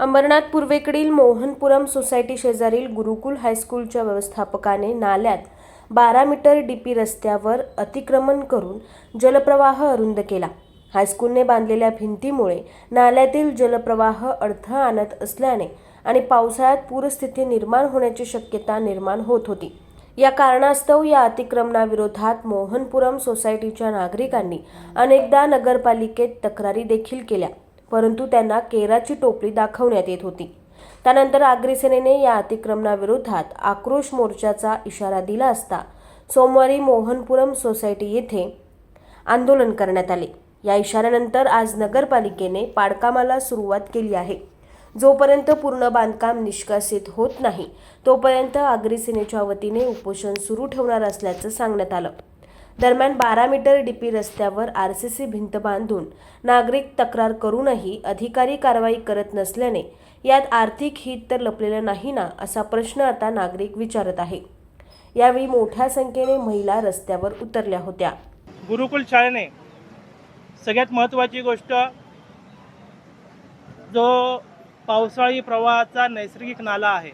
अंबरनाथ पूर्वेकडील मोहनपुरम सोसायटी शेजारील गुरुकुल हायस्कूलच्या व्यवस्थापकाने नाल्यात बारा मीटर डीपी रस्त्यावर अतिक्रमण करून जलप्रवाह अरुंद केला. हायस्कूलने बांधलेल्या भिंतीमुळे नाल्यातील जलप्रवाह अडथळा आणत असल्याने आणि पावसाळ्यात पूरस्थिती निर्माण होण्याची शक्यता निर्माण होत होती. या कारणास्तव या अतिक्रमणाविरोधात मोहनपुरम सोसायटीच्या नागरिकांनी अनेकदा नगरपालिकेत तक्रारी देखील केल्या. परंतु त्यांना केराची टोपली दाखवण्यात येत होती. त्यानंतर आगरी सेनेने या अतिक्रमणाविरोधात आक्रोश मोर्चाचा इशारा दिला असता सोमवारी मोहनपुरम सोसायटी येथे आंदोलन करण्यात आले. या इशाऱ्यानंतर आज नगरपालिकेने पाडकामाला सुरुवात केली आहे. जोपर्यंत पूर्ण बांधकाम निष्कासित होत नाही तोपर्यंत आगरी सेनेच्या वतीने उपोषण सुरू ठेवणार असल्याचं सांगण्यात आलं. दरम्यान बारा मीटर डीपी रस्त्यावर आर सी सी भिंत बांधून नागरिक तक्रार करूनही अधिकारी कारवाई करत नसल्याने यात आर्थिक हित तर लपलेलं नाही ना असा प्रश्न आता नागरिक विचारत आहे. यावेळी मोठ्या संख्येने महिला रस्त्यावर उतरल्या होत्या. गुरुकुल शाळेने सगळ्यात महत्त्वाची गोष्ट जो पावसाळी प्रवाहाचा नैसर्गिक नाला आहे.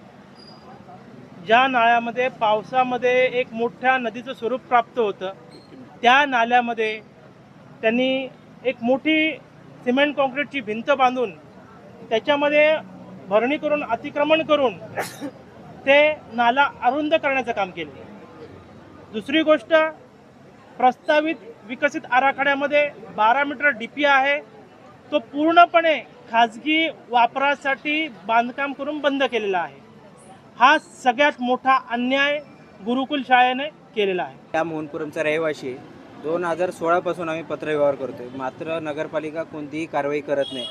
ज्या नाळ्यामध्ये पावसामध्ये एक मोठ्या नदीचं स्वरूप प्राप्त होतं त्या नाल्यामध्ये त्यांनी एक मोठी सिमेंट कॉन्क्रीटची भिंत बांधून त्याच्यामध्ये भरणी करून अतिक्रमण करून ते नाला अरुंद करण्याचं काम केले. दुसरी गोष्ट प्रस्तावित विकसित आराखड्यामध्ये बारा मीटर डी पी आहे. तो पूर्णपणे खाजगी वापरासाठी बांधकाम करून बंद केलेला आहे. हा सगळ्यात मोठा अन्याय गुरुकुल शाळेने केलेला आहे. त्या मोहनपुरमचा रहिवाशी दोन हजार सोळापासून आम्ही पत्रव्यवहार करतोय. मात्र नगरपालिका कोणतीही कारवाई करत नाही.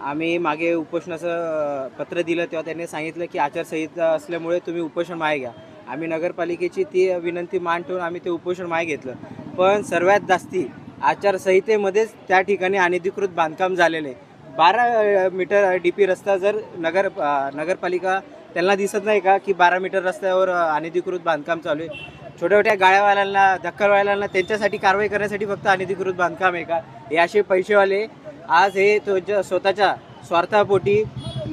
आम्ही मागे उपोषणाचं पत्र दिलं तेव्हा त्यांनी सांगितलं की आचारसंहिता असल्यामुळे तुम्ही उपोषण मागे घ्या. आम्ही नगरपालिकेची ती विनंती मान ठेवून आम्ही ते उपोषण मागे घेतलं. पण सर्वात जास्ती आचारसंहितेमध्येच त्या ठिकाणी अनधिकृत बांधकाम झालेले बारा मीटर डी पी रस्ता जर नगर नगरपालिका त्यांना दिसत नाही का की बारा मीटर रस्त्यावर अनधिकृत बांधकाम चालू आहे? छोट्या छोट्या गाड्यावाल्यांना धक्कावाल्यांना त्यांच्यासाठी कारवाई करण्यासाठी फक्त अनधिकृत बांधकाम आहे का? हे असे पैसेवाले आज हे तुमच्या स्वतःच्या स्वार्थापोटी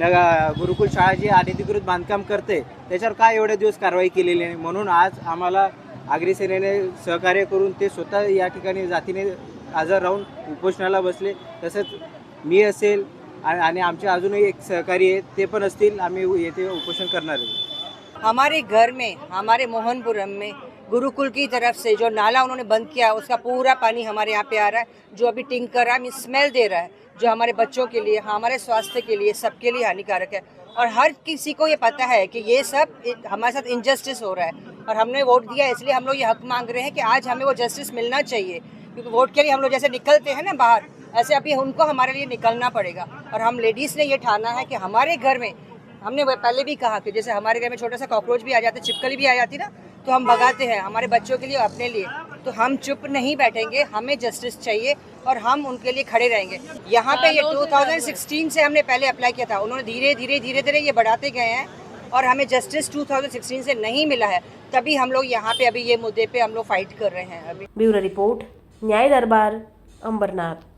नग गुरुकुल शाळा जी अनधिकृत बांधकाम करते त्याच्यावर काय एवढे दिवस कारवाई केलेली नाही म्हणून आज आम्हाला आगरी सहकार्य करून ते स्वतः या ठिकाणी जातीने हजर राहून उपोषणाला बसले. तसंच मी असेल आणि आमचे अजूनही एक सहकारी आहेत ते पण असतील आम्ही येथे उपोषण करणार आहे. हमारे घर में हमारे मोहनपुरम में गुरुकुल की तरफ से जो नाला उन्होंने बंद किया उसका पूरा पानी हमारे यहाँ पे आ रहा है जो अभी टिंक कर रहा है स्मेल दे रहा है जो हमारे बच्चों के लिए हमारे स्वास्थ्य के लिए सबके लिए हानिकारक है। और हर किसी को ये पता है कि ये सब हमारे साथ इनजस्टिस हो रहा है और हमने वोट दिया इसलिए हम लोग ये हक मांग रहे हैं कि आज हमें वो जस्टिस मिलना चाहिए क्योंकि वोट के लिए हम लोग जैसे निकलते हैं ना बाहर ऐसे अभी उनको हमारे लिए निकलना पड़ेगा। और हम लेडीज़ ने ये ठाना है कि हमारे घर में हमने पहले भी कहा कि जैसे हमारे घर में छोटा सा कॉकरोच भी आ जाते छिपकली भी आ जाती ना तो हम भगाते हैं हमारे बच्चों के लिए और अपने लिए। तो हम चुप नहीं बैठेंगे हमें जस्टिस चाहिए और हम उनके लिए खड़े रहेंगे। यहाँ पे ये 2016 से हमने पहले अप्लाई किया था। उन्होंने धीरे धीरे धीरे धीरे ये बढ़ाते गए हैं और हमें जस्टिस 2016 से नहीं मिला है। तभी हम लोग यहाँ पे अभी ये मुद्दे पे हम लोग फाइट कर रहे हैं अभी। ब्युरो रिपोर्ट न्याय दरबार अंबरनाथ।